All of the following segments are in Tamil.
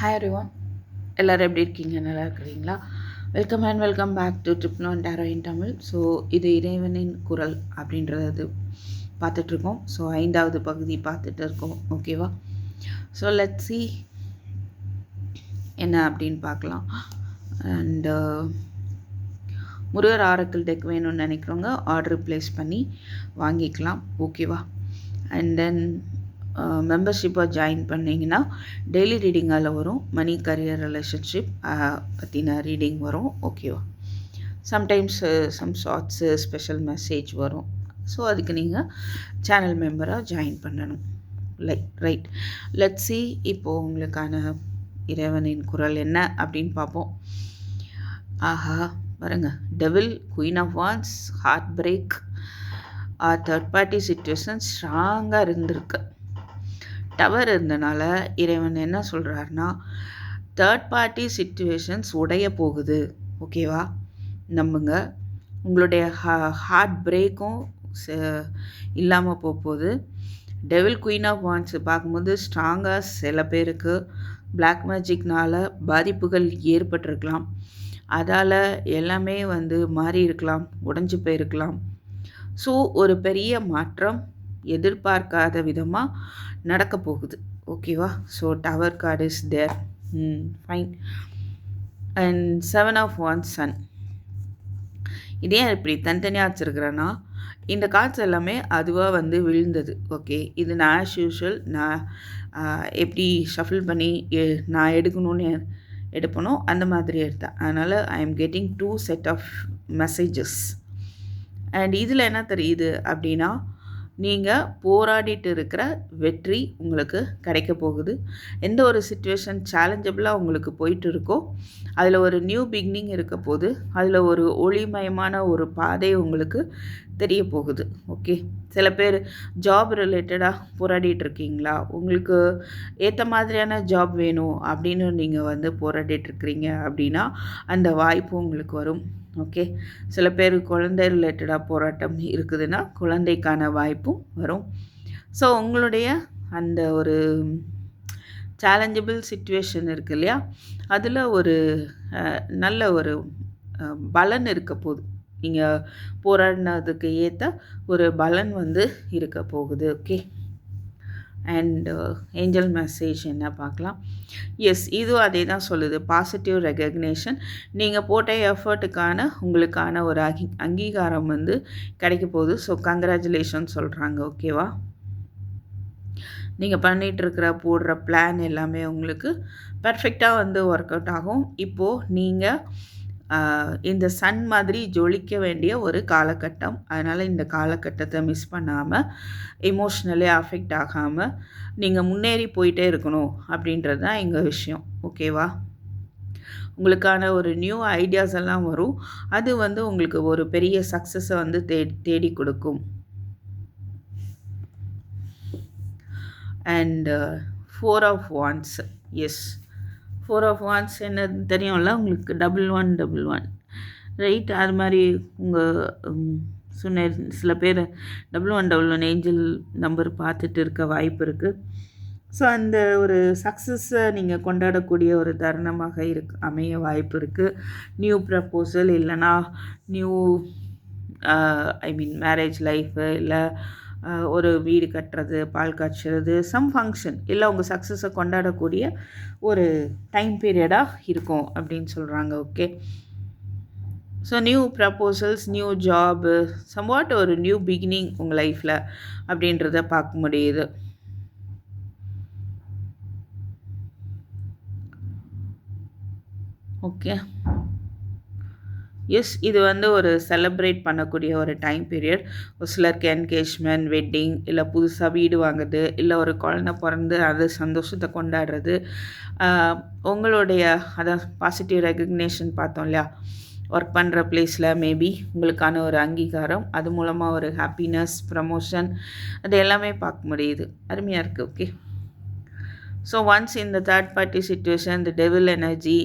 ஹாய் எவ்ரிவான் எல்லோரும் எப்படி இருக்கீங்க? நல்லா இருக்கிறீங்களா? Welcome and welcome back to ட்ரிப்னோ and tarot in Tamil so இது இறைவனின் குரல் அப்படின்றது பார்த்துட்ருக்கோம். ஸோ ஐந்தாவது பகுதி பார்த்துட்டு இருக்கோம் ஓகேவா ஸோ லெட் சி என்ன அப்படின்னு பார்க்கலாம். And uh, Murugar oracle deck வேணும்னு நினைக்கிறவங்க ஆர்டர் ப்ளேஸ் பண்ணி வாங்கிக்கலாம். ஓகேவா அண்ட் தென் மெம்பர்ஷிப்பாக ஜாயின் பண்ணிங்கன்னா டெய்லி ரீடிங்கால் வரும். மணி கரியர் ரிலேஷன்ஷிப் பற்றின ரீடிங் வரும். ஓகேவா sometimes some shorts special message வரும். ஸோ அதுக்கு நீங்கள் சேனல் மெம்பராக ஜாயின் பண்ணணும். லைக் ரைட் லெட் சி இப்போது உங்களுக்கான இறைவனின் குரல் என்ன அப்படின்னு பார்ப்போம். ஆஹா பாருங்க. Devil queen of wands heartbreak third party situation ஸ்ட்ராங்காக இருந்திருக்கு. டவர் இருந்தனால இறைவன் என்ன சொல்கிறாருன்னா தேர்ட் பார்ட்டி சுச்சுவேஷன்ஸ் உடைய போகுது ஓகேவா நம்புங்க. உங்களுடைய ஹா ஹார்ட் பிரேக்கும் இல்லாமல் போகுது டெவில் குயின் ஆஃப் வான்ஸ் பார்க்கும்போது ஸ்ட்ராங்காக சில பேருக்கு பிளாக் மேஜிக்னால் பாதிப்புகள் ஏற்பட்டிருக்கலாம். அதால் எல்லாமே வந்து மாறி இருக்கலாம் உடஞ்சி போயிருக்கலாம். ஸோ ஒரு பெரிய மாற்றம் எதிர்பார்க்காத விதமாக நடக்க போகுது. ஓகேவா so tower card is there fine and seven of one Sun இதே இப்படி தனித்தனியாக வச்சுருக்கிறேன்னா இந்த கார்ட்ஸ் எல்லாமே அதுவாக வந்து விழுந்தது. ஓகே இது நான் ஆஸ் யூஷுவல் நான் எப்படி ஷஃபில் பண்ணி நான் எடுக்கணும்னு எடுப்பனோ அந்த மாதிரி எடுத்தேன். அதனால் I am getting two set of messages and இதில் என்ன தெரியுது அப்படின்னா நீங்கள் போராடிட்டு இருக்கிற வெற்றி உங்களுக்கு கிடைக்க போகுது. எந்த ஒரு சுச்சுவேஷன் சேலஞ்சபிளாக உங்களுக்கு போயிட்டு இருக்கோ அதில் ஒரு நியூ பிகினிங் இருக்க போது அதில் ஒரு ஒளிமயமான ஒரு பாதை உங்களுக்கு தெரிய போகுது. ஓகே சில பேர் ஜாப் ரிலேட்டடாக போராடிட்டு இருக்கீங்களா உங்களுக்கு ஏற்ற மாதிரியான ஜாப் வேணும் அப்படின்னு நீங்கள் வந்து போராடிட்டுருக்கிறீங்க அப்படின்னா அந்த வாய்ப்பு உங்களுக்கு வரும். ஓகே? சில பேர் குழந்தை ரிலேட்டடாக போராட்டம் இருக்குதுன்னா குழந்தைக்கான வாய்ப்பும் வரும். ஸோ உங்களுடைய அந்த ஒரு சேலஞ்சபிள் சுச்சுவேஷன் இருக்கு இல்லையா? அதில் ஒரு நல்ல ஒரு பலன் இருக்க போகுது. நீங்கள் போராடினதுக்கு ஏற்ற ஒரு பலன் வந்து இருக்க போகுது. ஓகே? அண்ட் ஏஞ்சல் மெசேஜ் என்ன பார்க்கலாம்? எஸ் இதுவும் அதே தான் சொல்லுது. பாசிட்டிவ் ரெகக்னேஷன் நீங்கள் போட்ட எஃபர்ட்டுக்கான உங்களுக்கான ஒரு அங்கி அங்கீகாரம் வந்து கிடைக்க போகுது. ஸோ கங்க்ராச்சுலேஷன் சொல்கிறாங்க ஓகேவா நீங்கள் பண்ணிகிட்ருக்கிற போடுற பிளான் எல்லாமே உங்களுக்கு பர்ஃபெக்டாக வந்து ஒர்க் அவுட் ஆகும். இப்போது நீங்கள் இந்த சன் மாதிரி ஜொலிக்க வேண்டிய ஒரு காலகட்டம். அதனால் இந்த காலகட்டத்தை மிஸ் பண்ணாமல் எமோஷ்னலி அஃபெக்ட் ஆகாமல் நீங்கள் முன்னேறி போயிட்டே இருக்கணும் அப்படின்றது தான் எங்கள் விஷயம். ஓகேவா உங்களுக்கான ஒரு நியூ ஐடியாஸ் எல்லாம் வரும். அது வந்து உங்களுக்கு ஒரு பெரிய சக்ஸஸை வந்து தே தேடி கொடுக்கும். And four of wands yes four of wands என்ன தெரியும்ல? உங்களுக்கு double one double one right அது மாதிரி உங்கள் சொன்ன சில பேர் double one double one angel number பார்த்துட்டு இருக்க வாய்ப்பு இருக்குது ஸோ அந்த ஒரு சக்ஸஸை நீங்கள் கொண்டாடக்கூடிய ஒரு தருணமாக இருக்கு அமைய வாய்ப்பு இருக்குது நியூ ப்ரப்போசல் இல்லைனா new I mean marriage life இல்லை ஒரு வீடு கட்டுறது பால் காய்ச்சறது சம் ஃபங்க்ஷன் இல்லை அவங்க சக்ஸஸை கொண்டாடக்கூடிய ஒரு டைம் பீரியடாக இருக்கும் அப்படின்னு சொல்கிறாங்க okay so new proposals new job somewhat ஒரு நியூ பிகினிங் உங்கள் லைஃப்பில் அப்படின்றத பார்க்க முடியுது. ஓகே எஸ் இது வந்து ஒரு செலப்ரேட் பண்ணக்கூடிய ஒரு டைம் பீரியட் ஒரு சிலருக்கு என்கேஜ்மெண்ட் வெட்டிங் இல்லை புதுசாக வீடு வாங்குறது இல்லை ஒரு குழந்த பிறந்து அது சந்தோஷத்தை கொண்டாடுறது. உங்களுடைய அதான் பாசிட்டிவ் ரெகக்னேஷன் பார்த்தோம் இல்லையா? ஒர்க் பண்ணுற பிளேஸில் மேபி உங்களுக்கான ஒரு அங்கீகாரம் அது மூலமாக ஒரு ஹாப்பினஸ் ப்ரமோஷன் அது எல்லாமே பார்க்க முடியுது. அருமையாக இருக்குது ஓகே ஸோ ஒன்ஸ் இந்த தேர்ட் பார்ட்டி சுச்சுவேஷன் இந்த டெவில் எனர்ஜி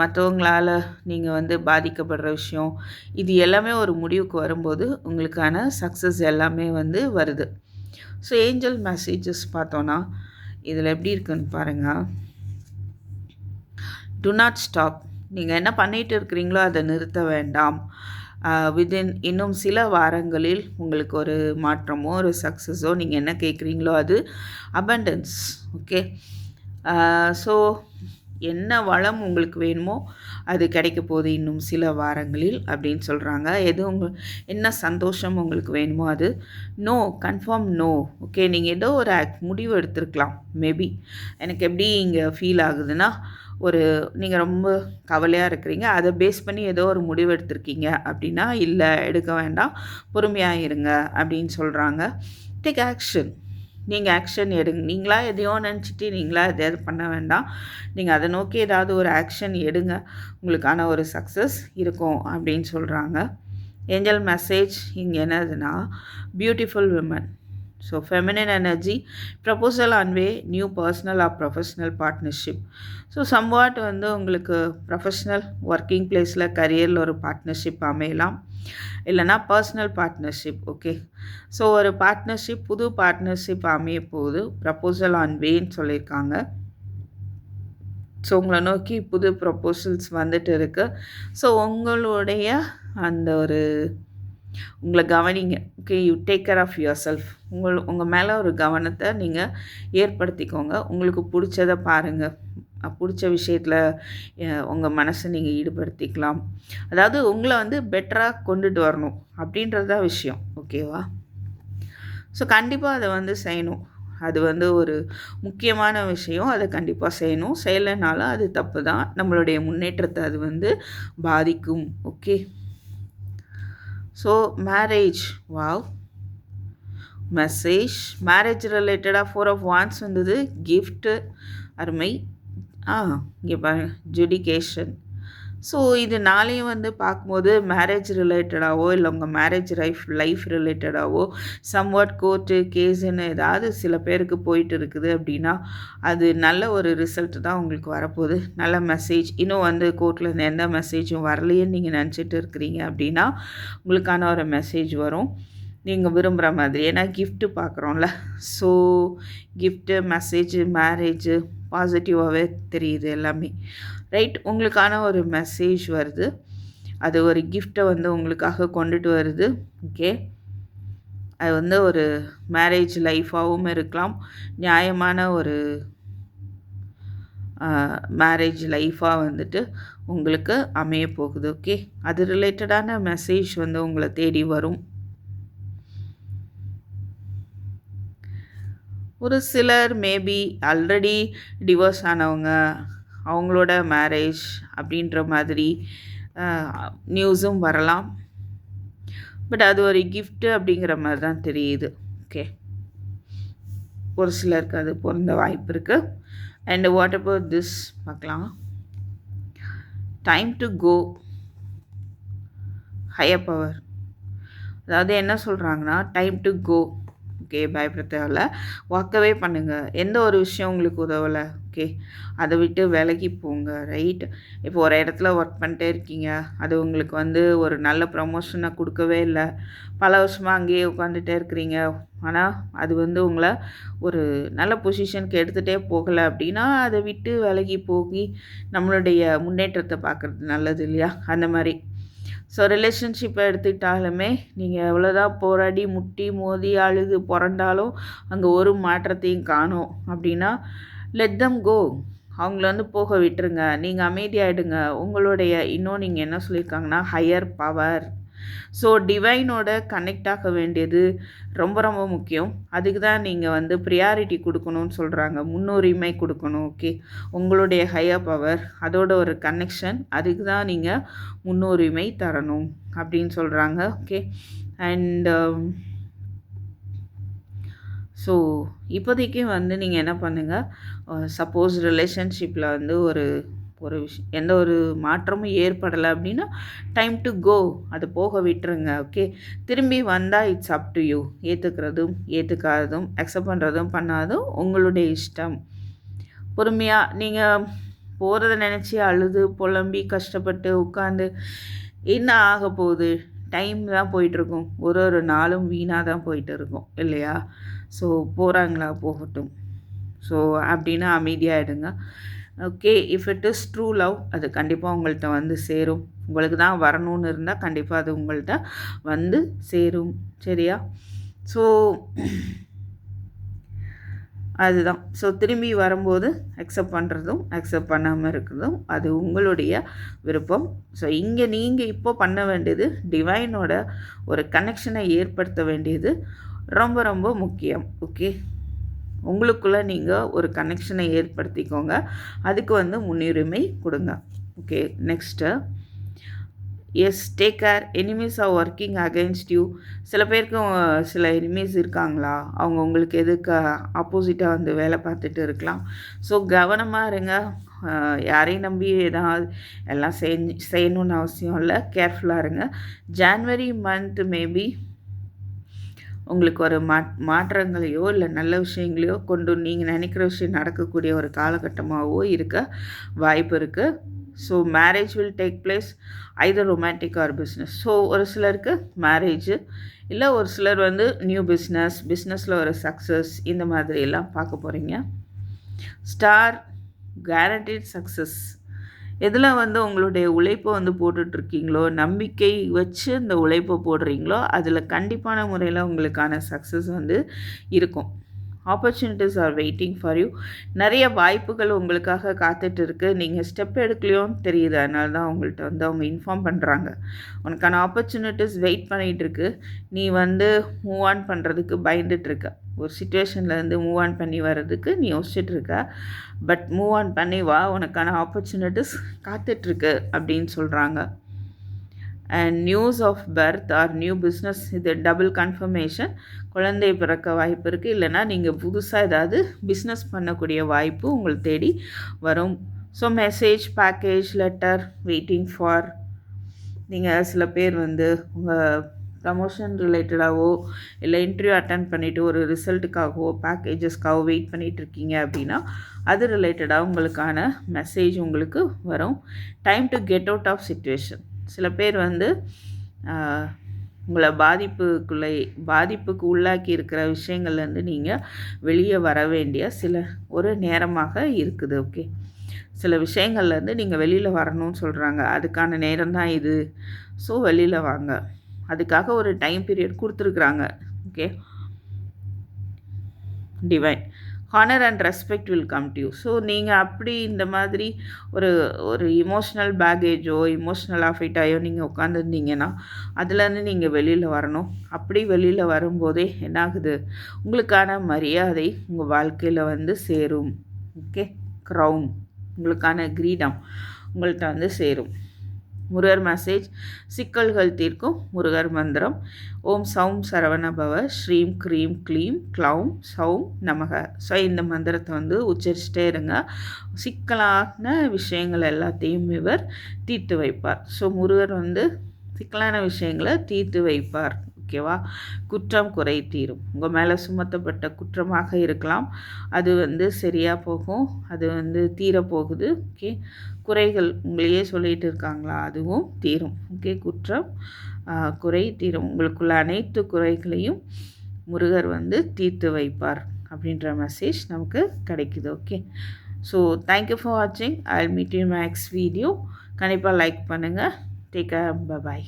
மற்றவங்களால் நீங்கள் வந்து பாதிக்கப்படுற விஷயம் இது எல்லாமே ஒரு முடிவுக்கு வரும்போது உங்களுக்கான சக்ஸஸ் எல்லாமே வந்து வருது. ஸோ ஏஞ்சல் மெசேஜஸ் பார்த்தோன்னா இதில் எப்படி இருக்குன்னு பாருங்கள் டு நாட் ஸ்டாப் நீங்கள் என்ன பண்ணிகிட்டு இருக்கிறீங்களோ அதை நிறுத்த வேண்டாம். விதின் இன்னும் சில வாரங்களில் உங்களுக்கு ஒரு மாற்றமோ ஒரு சக்ஸஸோ நீங்கள் என்ன கேட்குறீங்களோ அது அபண்டன்ஸ் ஓகே ஸோ என்ன வளம் உங்களுக்கு வேணுமோ அது கிடைக்க போகுது இன்னும் சில வாரங்களில் அப்படின்னு சொல்கிறாங்க எது உங்கள் என்ன சந்தோஷம் உங்களுக்கு வேணுமோ அது நோ கன்ஃபார்ம் நோ ஓகே நீங்கள் ஏதோ ஒரு ஆக்ட் முடிவு எடுத்துருக்கலாம் மேபி எனக்கு எப்படி இங்கே ஃபீல் ஆகுதுன்னா ஒரு நீங்கள் ரொம்ப கவலையாக இருக்கிறீங்க. அதை பேஸ் பண்ணி ஏதோ ஒரு முடிவு எடுத்திருக்கீங்க. அப்படின்னா இல்லை எடுக்க வேண்டாம். பொறுமையாக இருங்க. அப்படின்னு சொல்கிறாங்க டேக் ஆக்ஷன் நீங்கள் ஆக்ஷன் எடுங்க நீங்களா எதையோ நினச்சிட்டு நீங்களா எதையாவது பண்ண வேண்டாம். நீங்கள் அதை நோக்கி ஏதாவது ஒரு ஆக்ஷன் எடுங்க. உங்களுக்கான ஒரு சக்ஸஸ் இருக்கும் அப்படின்னு சொல்கிறாங்க ஏஞ்சல் மெசேஜ் இங்கே என்னதுன்னா beautiful women so feminine energy proposal on way new personal or professional partnership so somewhat வந்து உங்களுக்கு ப்ரொஃபஷ்னல் ஒர்க்கிங் பிளேஸில் கரியரில் ஒரு பார்ட்னர்ஷிப் அமையலாம். இல்லைனா பர்சனல் பார்ட்னர்ஷிப் ஓகே ஸோ ஒரு பார்ட்னர்ஷிப் புது பார்ட்னர்ஷிப் அமைய போகுது. ப்ரப்போசல் ஆன் வேன்னு சொல்லியிருக்காங்க. ஸோ உங்களை நோக்கி புது ப்ரப்போசல்ஸ் வந்துட்டு இருக்குது ஸோ உங்களுடைய அந்த ஒரு உங்களை கவனிங்க. Okay you take care of yourself உங்கள் உங்கள் மேலே ஒரு கவனத்தை நீங்கள் ஏற்படுத்திக்கோங்க. உங்களுக்கு பிடிச்சதை பாருங்கள் பிடிச்ச விஷயத்தில் உங்கள் மனசை நீங்கள் ஈடுபடுத்திக்கலாம். அதாவது உங்களை வந்து பெட்டராக கொண்டுட்டு வரணும். அப்படின்றது தான் விஷயம். ஓகேவா ஸோ கண்டிப்பாக அதை வந்து செய்யணும். அது வந்து ஒரு முக்கியமான விஷயம். அதை கண்டிப்பாக செய்யணும். செய்யலைனாலும் அது தப்பு தான். நம்மளுடைய முன்னேற்றத்தை அது வந்து பாதிக்கும். Okay so marriage wow message marriage ரிலேட்டடாக ஃபோர் ஆஃப் வான்ஸ் வந்தது. கிஃப்ட்டு அருமை. ஆ இங்கே பாருங்க. ஜுடிகேஷன் ஸோ இது நாளையும் வந்து பார்க்கும்போது மேரேஜ் ரிலேட்டடாகவோ இல்லை உங்கள் மேரேஜ் லைஃப் லைஃப் ரிலேட்டடாகவோ சம்வாட் கோர்ட்டு கேஸுன்னு ஏதாவது சில பேருக்கு போயிட்டு இருக்குது அப்படின்னா அது நல்ல ஒரு ரிசல்ட் தான் உங்களுக்கு வரப்போகுது. நல்ல மெசேஜ் இன்னும் வந்து கோர்ட்டில் எந்த மெசேஜும் வரலையேன்னு நீங்கள் நினச்சிட்டு இருக்கிறீங்க அப்படின்னா உங்களுக்கான ஒரு மெசேஜ் வரும். நீங்கள் விரும்புகிற மாதிரி. ஏன்னா கிஃப்ட்டு பார்க்குறோம்ல. ஸோ கிஃப்ட்டு மெசேஜு மேரேஜு பாசிட்டிவாகவே தெரியுது எல்லாமே. ரைட் உங்களுக்கான ஒரு மெசேஜ் வருது. அது ஒரு கிஃப்டை வந்து உங்களுக்காக கொண்டுட்டு வருது. ஓகே அது வந்து ஒரு மேரேஜ் லைஃபாகவும் இருக்கலாம். நியாயமான ஒரு மேரேஜ் லைஃபாக வந்துட்டு உங்களுக்கு அமைய போகுது. ஓகே அது ரிலேட்டடான மெசேஜ் வந்து உங்களை தேடி வரும். ஒரு சிலர் மேபி ஆல்ரெடி டிவோர்ஸ் ஆனவங்க. அவங்களோட மேரேஜ் அப்படின்ற மாதிரி நியூஸும் வரலாம். பட் அது ஒரு கிஃப்ட்டு அப்படிங்கிற மாதிரி தான் தெரியுது. ஓகே ஒரு சிலருக்கு அது பொருந்த வாய்ப்பு இருக்குது அண்ட் வாட் அபவுட் திஸ் பார்க்கலாம். Time to go higher power அதாவது என்ன சொல்கிறாங்கன்னா டைம் டு கோ ஓகே பயப்பட தேவையில்ல ஒர்க்கவே பண்ணுங்கள் எந்த ஒரு விஷயம் உங்களுக்கு உதவலை? ஓகே. அதை விட்டு விலகி போங்க. ரைட். இப்போ ஒரு இடத்துல ஒர்க் பண்ணிட்டே இருக்கீங்க. அது உங்களுக்கு வந்து ஒரு நல்ல ப்ரமோஷனை கொடுக்கவே இல்லை. பல வருஷமாக அங்கேயே உட்காந்துட்டே இருக்கிறீங்க. ஆனால் அது வந்து உங்களை ஒரு நல்ல பொசிஷனுக்கு எடுத்துகிட்டே போகலை அப்படின்னா அதை விட்டு விலகி போகி நம்மளுடைய முன்னேற்றத்தை பார்க்குறது நல்லது இல்லையா? அந்த மாதிரி. ஸோ ரிலேஷன்ஷிப்பை எடுத்துக்கிட்டாலுமே நீங்கள் எவ்வளோதான் போராடி முட்டி மோதி அழுது புரண்டாலும் அங்கே ஒரு மாற்றத்தையும் காணும். அப்படின்னா லெட் தம் கோ அவங்கள வந்து போக விட்டுருங்க. நீங்கள் அமைதியாகிடுங்க உங்களுடைய இன்னும் நீங்கள் என்ன சொல்லியிருக்காங்கன்னா ஹையர் பவர் ஸோ டிவைனோட கனெக்ட் ஆக வேண்டியது ரொம்ப ரொம்ப முக்கியம். அதுக்கு தான் நீங்கள் வந்து ப்ரியாரிட்டி கொடுக்கணும்னு சொல்கிறாங்க முன்னுரிமை கொடுக்கணும் ஓகே உங்களுடைய ஹையர் பவர் அதோட ஒரு கனெக்ஷன் அதுக்கு தான் நீங்கள் முன்னுரிமை தரணும் அப்படின்னு சொல்கிறாங்க ஓகே அண்ட் ஸோ um, இப்போதைக்கு வந்து நீங்கள் என்ன பண்ணுங்கள் சப்போஸ் ரிலேஷன்ஷிப்பில் வந்து ஒரு ஒரு விஷயம் எந்த ஒரு மாற்றமும் ஏற்படலை அப்படின்னா டைம் டு கோ அதை போக விட்டுருங்க ஓகே திரும்பி வந்தால் இட்ஸ் அப் டு யூ ஏற்றுக்கிறதும் ஏற்றுக்காததும் அக்செப்ட் பண்ணுறதும் பண்ணாதும் உங்களுடைய இஷ்டம். பொறுமையாக நீங்கள் போகிறத நினச்சி அழுது புலம்பி கஷ்டப்பட்டு உட்காந்து என்ன ஆக போகுது? டைம் தான் போயிட்டுருக்கும். ஒரு ஒரு நாளும் வீணாக தான் போயிட்டு இருக்கும் இல்லையா? ஸோ போகிறாங்களா போகட்டும். ஸோ அப்படின்னா அமைதியாகிடுங்க okay if it is true love அது கண்டிப்பாக உங்கள்கிட்ட வந்து சேரும். உங்களுக்கு தான் வரணும்னு இருந்தால் கண்டிப்பாக அது உங்கள்கிட்ட வந்து சேரும். சரியா? ஸோ அதுதான். ஸோ திரும்பி வரும்போது அக்செப்ட் பண்ணுறதும் அக்செப்ட் பண்ணாமல் இருக்கிறதும் அது உங்களுடைய விருப்பம். ஸோ இங்கே நீங்கள் இப்போ பண்ண வேண்டியது டிவைனோட ஒரு கனெக்ஷனை ஏற்படுத்த வேண்டியது ரொம்ப ரொம்ப முக்கியம். ஓகே உங்களுக்குள்ளே நீங்கள் ஒரு கனெக்ஷனை ஏற்படுத்திக்கோங்க. அதுக்கு வந்து முன்னுரிமை கொடுங்க. Okay next yes take care enemies are working against you சில பேருக்கு சில எனிமீஸ் இருக்காங்களா? அவங்க உங்களுக்கு எதுக்கு ஆப்போசிட்டாக வந்து வேலை பார்த்துட்டு இருக்கலாம். ஸோ கவனமாக இருங்க. யாரையும் நம்பி ஏதாவது எல்லாம் செஞ்சு செய்யணுன்னு அவசியம் இல்லை. கேர்ஃபுல்லாக இருங்க. ஜான்வரி மந்த் மேபி உங்களுக்கு ஒரு மா மாற்றங்களையோ இல்லை நல்ல விஷயங்களையோ கொண்டு நீங்கள் நினைக்கிற விஷயம் நடக்கக்கூடிய ஒரு காலகட்டமாகவோ இருக்க வாய்ப்பு இருக்குது so marriage will take place either romantic or business so ஒரு சிலருக்கு மேரேஜு இல்லை ஒரு சிலர் வந்து நியூ பிஸ்னஸ் பிஸ்னஸில் ஒரு சக்ஸஸ் இந்த மாதிரியெல்லாம் பார்க்க போகிறீங்க ஸ்டார் கேரண்டீட் சக்ஸஸ் எதில் வந்து உங்களுடைய உழைப்பை வந்து போட்டுட்ருக்கீங்களோ நம்பிக்கை வச்சு இந்த உழைப்பை போடுறீங்களோ அதில் கண்டிப்பான முறையில் உங்களுக்கான சக்ஸஸ் வந்து இருக்கும். Opportunities are waiting for you நிறைய வாய்ப்புகள் உங்களுக்காக காத்துட்டு இருக்குது நீங்கள் ஸ்டெப் எடுக்கலையோன்னு தெரியுது. அதனால தான் உங்கள்கிட்ட வந்து அவங்க இன்ஃபார்ம் பண்ணுறாங்க உனக்கான ஆப்பர்ச்சுனிட்டிஸ் வெயிட் பண்ணிகிட்ருக்கு நீ வந்து மூவ் ஆன் பண்ணுறதுக்கு பயந்துட்டுருக்க ஒரு சுச்சுவேஷன்லேருந்து மூவ் ஆன் பண்ணி வர்றதுக்கு நீ யோசிச்சுட்ருக்க பட் மூவ் ஆன் பண்ணி வா உனக்கான ஆப்பர்ச்சுனிட்டிஸ் காத்துட்ருக்கு அப்படின்னு சொல்கிறாங்க and news of birth or new business இது டபுள் கன்ஃபர்மேஷன் குழந்தை பிறக்க வாய்ப்பு இருக்குது இல்லைனா நீங்கள் புதுசாக ஏதாவது பிஸ்னஸ் பண்ணக்கூடிய வாய்ப்பு உங்களை தேடி வரும். So message package letter waiting for நீங்கள் சில பேர் வந்து உங்கள் ப்ரமோஷன் ரிலேட்டடாகவோ இல்லை இன்டர்வியூ அட்டன் பண்ணிவிட்டு ஒரு ரிசல்ட்டுக்காகவோ பேக்கேஜஸ்க்காகவோ வெயிட் பண்ணிகிட்ருக்கீங்க அப்படின்னா அது ரிலேட்டடாக உங்களுக்கான மெசேஜ் உங்களுக்கு வரும். Time to get out of situation சில பேர் வந்து உங்களை பாதிப்புக்குள்ளே பாதிப்புக்கு உள்ளாக்கி இருக்கிற விஷயங்கள்லேருந்து நீங்கள் வெளியே வர வேண்டிய சில ஒரு நேரமாக இருக்குது ஓகே சில விஷயங்கள்லேருந்து நீங்கள் வெளியில் வரணும்னு சொல்கிறாங்க அதுக்கான நேரம் தான் இது. ஸோ வெளியில் வாங்க. அதுக்காக ஒரு டைம் பீரியட் கொடுத்துருக்குறாங்க. Okay divine honour and respect will come to you so நீங்கள் அப்படி இந்த மாதிரி ஒரு ஒரு இமோஷ்னல் பேகேஜோ இமோஷ்னல் அஃபெக்டாயோ நீங்கள் உட்காந்துருந்தீங்கன்னா அதுலேருந்து நீங்கள் வெளியில் வரணும். அப்படி வெளியில் வரும்போதே என்னாகுது? உங்களுக்கான மரியாதை உங்கள் வாழ்க்கையில் வந்து சேரும். ஓகே க்ரௌன் உங்களுக்கான கிரீடம் உங்கள்கிட்ட வந்து சேரும். முருகர் மெசேஜ் சிக்கல்கள் தீர்க்கும் முருகர் மந்திரம். ஓம் சௌம் சரவணபவ ஸ்ரீம் க்ரீம் க்ளீம் க்ளௌம் சௌம் நமக. ஸோ இந்த மந்திரத்தை வந்து உச்சரிச்சிட்டே இருங்க. சிக்கலான விஷயங்கள் எல்லாத்தையும் இவர் தீர்த்து வைப்பார். ஸோ முருகர் வந்து சிக்கலான விஷயங்களை தீர்த்து வைப்பார். ஓகேவா? குற்றம் குறை தீரும். உங்கள் மேலே சுமத்தப்பட்ட குற்றமாக இருக்கலாம். அது வந்து சரியாக போகும். அது வந்து தீரப்போகுது ஓகே? குறைகள் உங்களையே சொல்லிகிட்டு இருக்காங்களா? அதுவும் தீரும். ஓகே? குற்றம் குறை தீரும். உங்களுக்குள்ள அனைத்து குறைகளையும் முருகர் வந்து தீர்த்து வைப்பார் அப்படின்ற மெசேஜ் நமக்கு கிடைக்குது. ஓகே? ஸோ தேங்க்யூ ஃபார் வாட்சிங் I meet you next video கண்டிப்பாக லைக் பண்ணுங்கள் டேக் பாய்